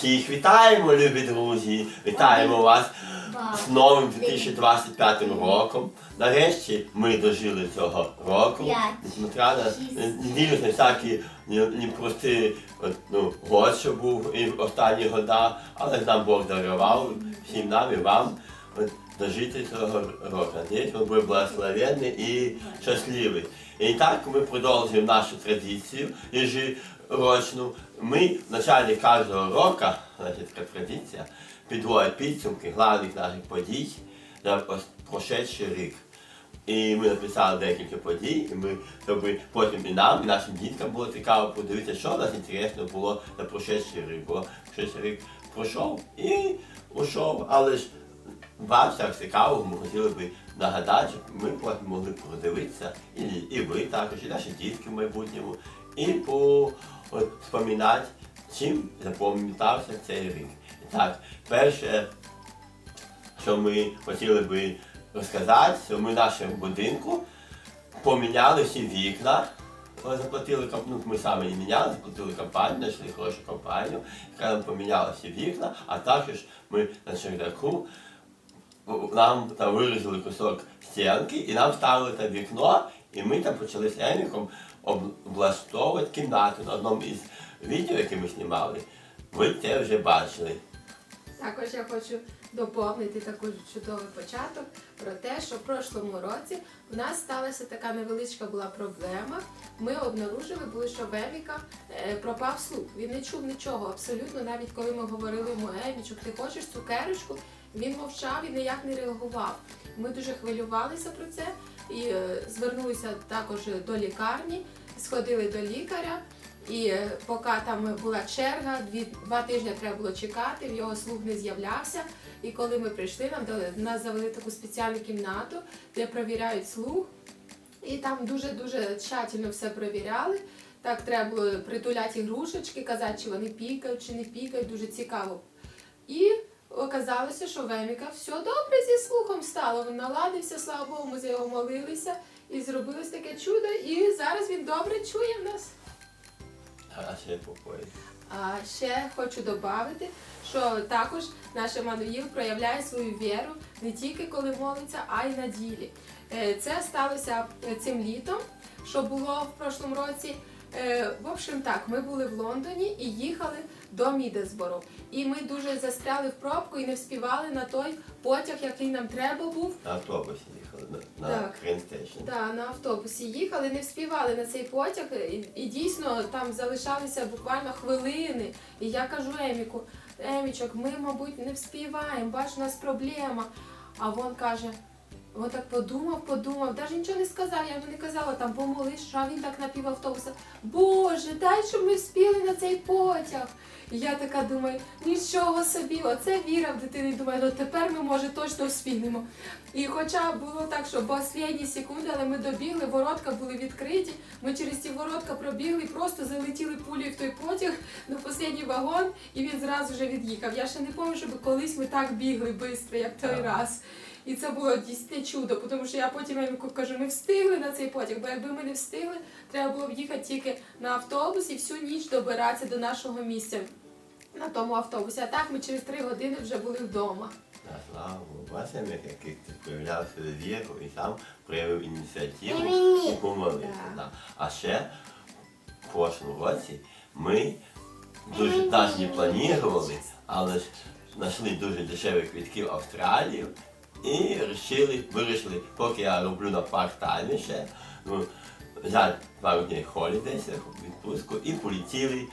Всіх вітаємо, любі друзі! Вітаємо вас з новим 2025 роком. Нарешті ми дожили цього року. Несмотря на неділю на всякі непрості ну, год, що був і останні года, але нам Бог дарував всім нам і вам дожити цього року. Надіюсь, він буде благословенний і щасливий. І так ми продовжуємо нашу традицію ежерочну. Ми в началі кожного року, значить, така традиція, підводять підсумки головних наших подій за прошедший рік. І ми написали декілька подій, і ми щоб потім і нам, і нашим діткам було цікаво подивитися, що нас інтересно було за прошедший рік. Бо прошедший рік пройшов і ушов, але ж вам цікаво, ми хотіли би нагадати, щоб ми могли подивитися, і, і ви також, і наші дітки в майбутньому, і по от, спомінати, чим запам'ятався цей рік. Так, перше, що ми хотіли би розказати, що ми в нашому будинку поміняли всі вікна. Заплатили ну, ми самі не міняли, заплатили компанію, знайшли хорошу компанію, яка нам поміняла всі вікна, а також ми на чердаку нам там вирізали кусок стінки і нам ставили там вікно, і ми там почали з Еміком облаштовувати кімнату на одному із відео, яке ми знімали. Ви це вже бачили. Також я хочу доповнити таку чудовий початок про те, що в прошлому році у нас сталася така невеличка була проблема. Ми обнаружили, були, що в Еміка е, пропав слух. Він не чув нічого абсолютно, навіть коли ми говорили йому Емічок, ти хочеш цукерочку, він мовчав і ніяк не реагував. Ми дуже хвилювалися про це і е, звернулися також до лікарні, сходили до лікаря. І е, поки там була черга, дві, два тижні треба було чекати, в його слух не з'являвся. І коли ми прийшли, нам до нас завели таку спеціальну кімнату, де провіряють слух. І там дуже-дуже тщательно все перевіряли. Так треба було притуляти ігрушечки, казати, чи вони пікають, чи не пікають, дуже цікаво. І оказалося, що в Еміка все добре зі слухом стало. Він наладився, слава Богу, ми за його молилися. І зробилось таке чудо, і зараз він добре чує в нас. А ще попоїть. А ще хочу додати, що також наш Еммануїл проявляє свою віру не тільки коли молиться, а й на ділі. Е, Це сталося е, цим літом, що було в прошлому році. Е, В общем, так, ми були в Лондоні і їхали до Мідесборо. І ми дуже застряли в пробку і не вспівали на той потяг, який нам треба був. На автобусі їхали, на, на Так. Крейнстейшн. Да, на автобусі їхали, не вспівали на цей потяг, і, і дійсно там залишалися буквально хвилини. І я кажу Еміку, Емічок, ми, мабуть, не вспіваємо, бач, у нас проблема. А він каже. Він так подумав, подумав, навіть нічого не сказав, я йому не казала, там помолись, що він так на півавтобуса. Боже, дай, щоб ми вспіли на цей потяг. І я така думаю, нічого собі, оце віра в дитини. Думаю, ну тепер ми може точно вспінемо. І хоча було так, що в останні секунди, але ми добігли, воротка були відкриті. Ми через ці воротка пробігли, просто залетіли пулею в той потяг на останній вагон, і він зразу вже від'їхав. Я ще не пам'ятаю, щоб колись ми так бігли швидко, як той раз. І це було дійсне чудо, тому що я потім Еміку кажу, ми встигли на цей потяг, бо якби ми не встигли, треба було б їхати тільки на автобус і всю ніч добиратися до нашого місця на тому автобусі. А так ми через три години вже були вдома. Да, слава Богу. Бачимо, який ти проявляв свою віру і сам проявив ініціативу І помолився. Да. А ще в прошлому році ми дуже навіть не планували, але ж знайшли дуже дешеві квитки в Австралію і вирішили, вирішили, поки я роблю на парт-таймі ще, ну, взяти пару днів холідейся, відпустку і полетіли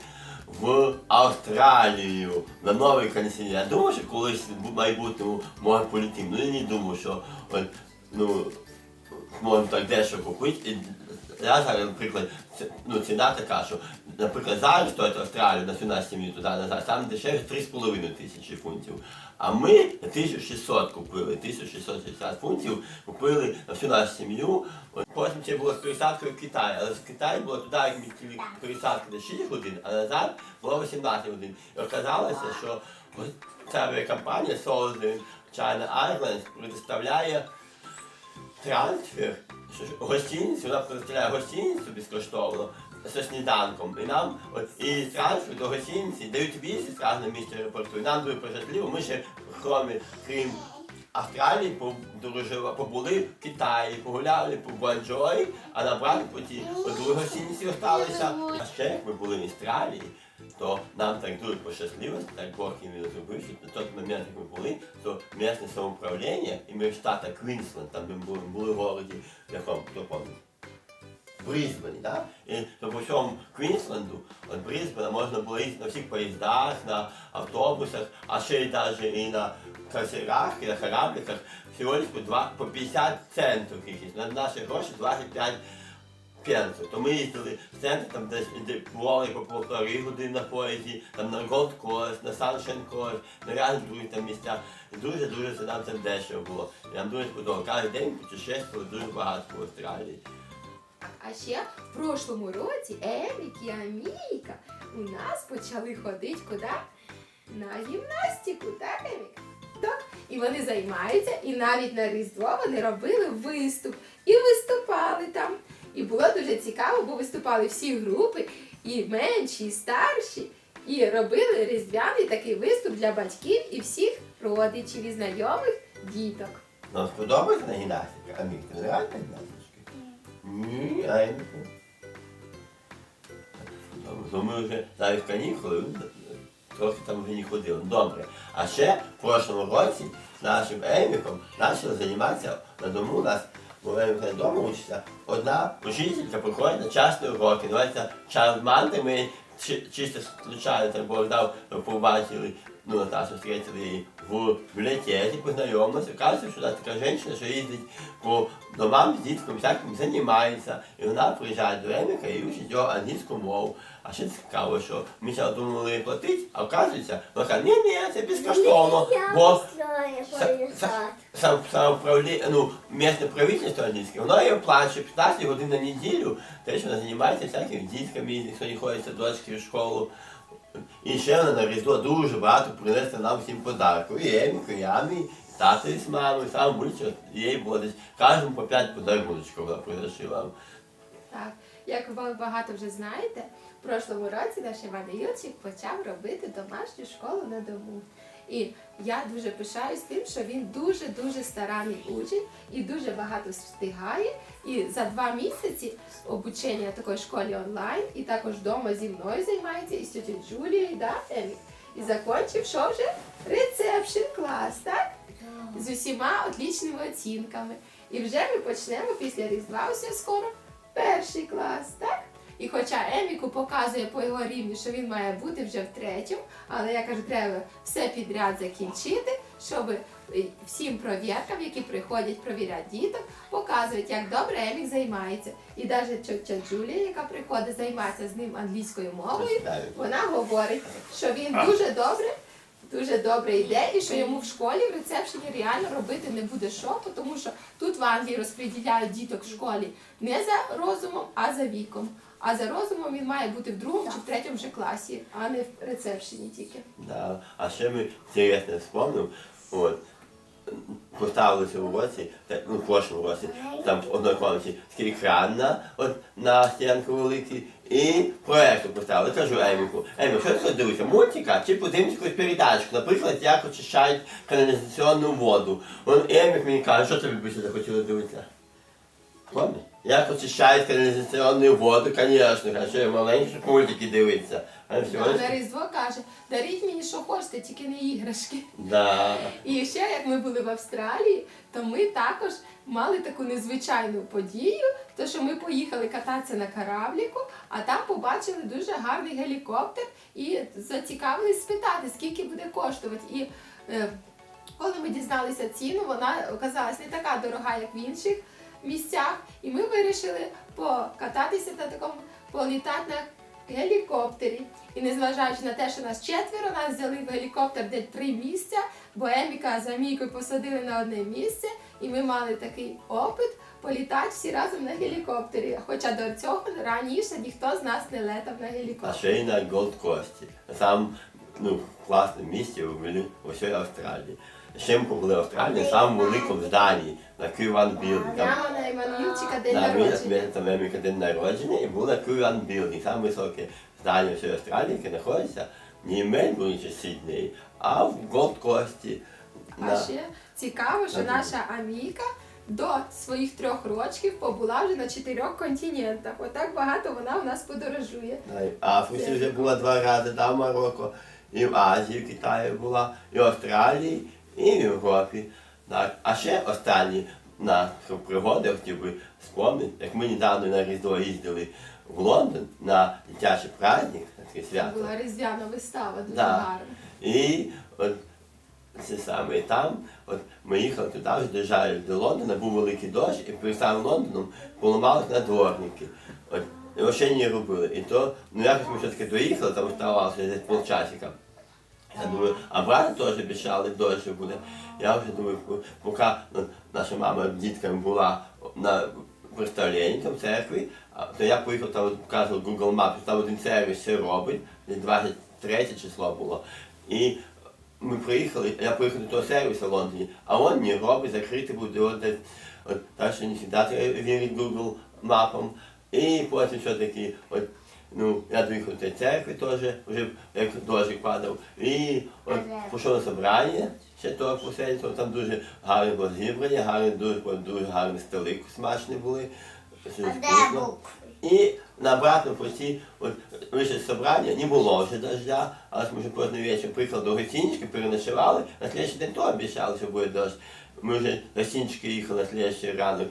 в Австралію на новий континент. Я думав, що колись в майбутньому може полетимо. Ну я не думав, що от, ну, можемо так дещо купити. Я зараз, наприклад, ну, ціна така, що, наприклад, зараз стоїть Австралію на 17 минут туди назад, там дешевше 3,5 тисячі фунтів. А ми 1600 купили, 1660 фунтів купили на всю нашу сім'ю. Потім це було з пересадкою в Китай, але з Китаю було туди як ми тільки пересадка на 6 годин, а назад було 18 годин. І оказалося, що ця авіакомпанія Southern China Airlines предоставляє трансфер, гостиницю, вона предоставляє гостиницю безкоштовно зі сніданком. І нам от, і зранку до гостиниці дають візи зразу на місці аеропорту. І нам дуже пощасливо. Ми ще крім, крім Австралії подорожували, побули в Китаї, погуляли по Гуанчжой, а на путі по другій гостиниці осталися. А ще як ми були в Австралії, то нам так дуже пощасливо, так Бог і зробив, що на той момент, як ми були, то місне самоуправління, і ми в штатах Квінсленд, там ми були, були в городі, якому, хто пам'ятає? Брисбені, да? І то по всьому Квінсленду, от Брисбена можна було їздити на всіх поїздах, на автобусах, а ще й навіть і на касерах, і на корабликах, всього лиш по, два, по 50 центів якісь. На наші гроші 25 пенсів. То ми їздили в центр, там десь де бували по півтори години на поїзді, там на Gold Coast, на Sunshine Coast, на різні другі там місця. Дуже-дуже це нам це дешево було. Нам дуже сподобалося. Кожен день путешествували дуже багато по Австралії. А ще в прошлому році Емік і Амійка у нас почали ходити куди? На гімнастику, так, Емік? Так. І вони займаються, і навіть на Різдво вони робили виступ і виступали там. І було дуже цікаво, бо виступали всі групи, і менші, і старші, і робили різдвяний такий виступ для батьків і всіх родичів і знайомих діток. Нам сподобається на гімнастика? А мій ти реально гімнастички? Ні, а я не знаю. Добре, то ми вже навіть канікули, трохи там вже не ходили. Добре. А ще в прошлому році з нашим Еміком почали займатися на дому у нас. Бо вже вдома учиться. Одна учителька приходить на часті уроки. Називається час манти Ми чи- чисто случайно бо дав, побачили, ну, Наташу встретили її в бібліотеці, познайомилися. Кажуть, що вона така жінка, що їздить по домам з дітками, всяким займається. І вона приїжджає до Еміка і учить його англійську мову. А ще цікаво, що ми зараз думали платити, а оказується, вона каже, ні, ні, це безкоштовно, бо сам, самоуправління, ну, місне правительство англійське, воно її оплачує 15 годин на неділю, те, що вона займається всякими дітками, ніхто не ходить в садочки в школу. І ще вона на Різдво дуже багато принесла нам всім подарку. І Еміку, і Амі, і з мамою, сам будь їй буде. кожному по 5 подарунків вона вам. Так, як ви багато вже знаєте, в прошлому році наш Іван Ілчик почав робити домашню школу на дому. І я дуже пишаюсь тим, що він дуже-дуже старанний учень і дуже багато встигає. І за два місяці обучення в такої школі онлайн, і також вдома зі мною займається, і з тітю Джулією, да, Емік? І закончив, що вже рецепшн клас, так? З усіма отлічними оцінками. І вже ми почнемо після Різдва усе скоро перший клас, так? І хоча Еміку показує по його рівню, що він має бути вже в третьому, але я кажу, треба все підряд закінчити, щоб е, всім провіркам, які приходять провіряти діток, показують, як добре Емік займається. І навіть тетя Джулія, яка приходить займатися з ним англійською мовою, вона говорить, що він дуже добре, дуже добре йде, і що йому в школі в рецепшені реально робити не буде що, тому що тут в Англії розподіляють діток в школі не за розумом, а за віком. А за розумом він має бути в другому чи в третьому вже класі, а не в рецепшені тільки. Да. А ще ми інтересно вспомнив, от, поставилися в році, та- ну, в прошлому році, там в одній комнаті от, на стінку великий, і проєктор поставили. Кажу Еміку, Емік, що ти дивитися, мультика чи подивимося якусь передачку, наприклад, як очищають каналізаційну воду. Он Емік мені каже, що тобі більше захотіло дивитися? Пам'ятаєш? Як очищають каналізаційну воду, звісно, а що я маленький, щоб мультики лиш- на Різдво каже, даріть мені, що хочете, тільки не іграшки. Да. І ще як ми були в Австралії, то ми також мали таку незвичайну подію, то що ми поїхали кататися на корабліку, а там побачили дуже гарний гелікоптер і зацікавились спитати, скільки буде коштувати. І е, коли ми дізналися ціну, вона оказалась не така дорога, як в інших місцях. І ми вирішили покататися на такому політати на гелікоптері. І незважаючи на те, що нас четверо, нас взяли в гелікоптер, де три місця, бо Еміка з Амійкою посадили на одне місце, і ми мали такий опит політати всі разом на гелікоптері. Хоча до цього раніше ніхто з нас не летав на А гелікоптері. ще й на Голд Кості. Сам ну, класному місці ви були у всій Австралії. Ще ми побули в Австралії, в самому великому зданні, на Кюван Білдинг. Прямо на Іммануїльчика день На народження. там день народження і була Кюван Білдинг, саме високе здання всієї Австралії, яке знаходиться не в Мельбурні чи Сіднеї, а в Голд Кості. А ще цікаво, що наша Аміка до своїх трьох років побула вже на чотирьох континентах. Отак багато вона у нас подорожує. В Африці вже була два рази, в Марокко, і в Азії, в Китаї була, і в Австралії, і в Європі. Так. А ще останні на пригоди хотів би спомнити, як ми недавно на Різдво їздили в Лондон на дитячий праздник, таке Це свято. була різдвяна вистава, дуже Да. гарна. І от це саме і там, от ми їхали туди, вже доїжджали до Лондона, був великий дощ, і перед самим Лондоном поламались надворники. От, і взагалі не робили. І то, ну якось ми все-таки доїхали, там оставалося десь полчасика. Я думаю, а брат теж обіцяли, дощ буде. Я вже думаю, поки наша мама дітками була на представленні там церкві, то я поїхав там, показував Google Maps, там один сервіс все робить, 23 число було. І ми приїхали, я поїхав до того сервісу в Лондоні, а він не робить, закритий буде от. От, так що не завжди вірить Google мапам. І потім що таки, от, ну, я доїхав до церкви теж, вже як дощик падав. І от, пішов на собрання, ще того посидіти, там дуже гарне було зібрання, гарні, дуже, дуже гарні столи смачні були. А де вкусно. І на обратном пути, от з собрання, не було вже дождя, але ми вже поздно вечір приїхали до гостинички, переночували, на слідчий день то обіцяли, що буде дощ. Ми вже гостинички їхали на слідчий ранок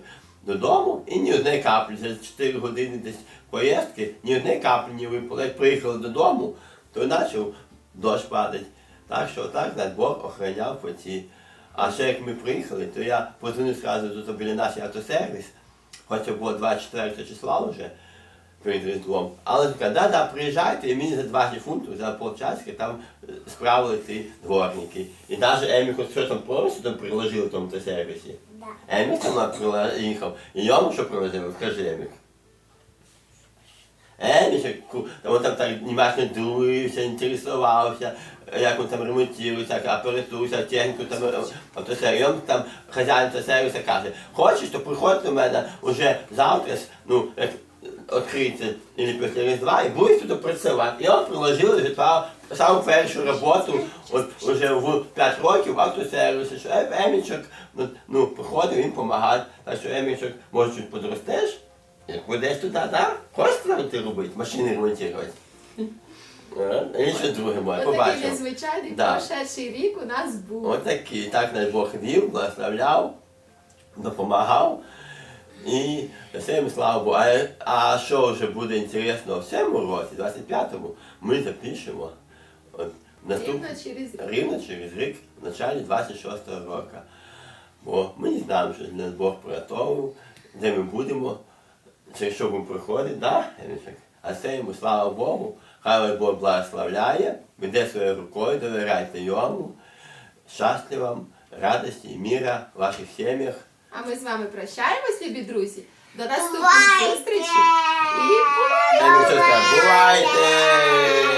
додому, і ні одної каплі, за 4 години десь поїздки, ні одної каплі не випало. Як приїхали додому, то почав дощ падати. Так що так над Бог охороняв путі. А ще як ми приїхали, то я подзвонив одразу тут біля нашого автосервіс, хоча було 24 числа вже перед Різдвом. Але така, да, да, приїжджайте, і мені за 20 фунтів, за полчаски там е, справили ці дворники. І навіть Емі хоч що там повністю там приложив в тому сервісі. Да. Емік там приїхав. І йому що приложив? Скажи, Емік. Емік, він там так німашно дивився, інтересувався, як він там ремонтується, апаратуся, техніку, там, а то все. Він там хазяїн того сервісу каже, хочеш, то приходь до мене уже завтра, ну, як відкриється, або після Різдва, і будеш тут працювати. І він приложив та саму першу роботу, от вже в 5 років автосервісу, що Е- Емічок, ну, ну, приходив, він допомагає, так що Емічок, може, чуть подростеш, як будеш туди, так? Хочеш ти робити, машини ремонтувати? І що друге моє, Отакий побачив. незвичайний Да. прошедший рік у нас був. Отакий, так наш Бог вів, благословляв, допомагав. І всім слава Богу. А, а що вже буде інтересно в цьому році, 25-му, ми запишемо. Наступ... Рівно через рік. Рівно через рік, в началі 26-го року. Бо ми не знаємо, що нас Бог приготовив, де ми будемо, через що будемо проходити, да? А це йому слава Богу, хай Бог благословляє, веде своєю рукою, довіряйте йому, щастя вам, радості міра в ваших сім'ях. А ми з вами прощаємось, любі друзі. До наступних зустрічі зустрічей. І бувайте! бувайте!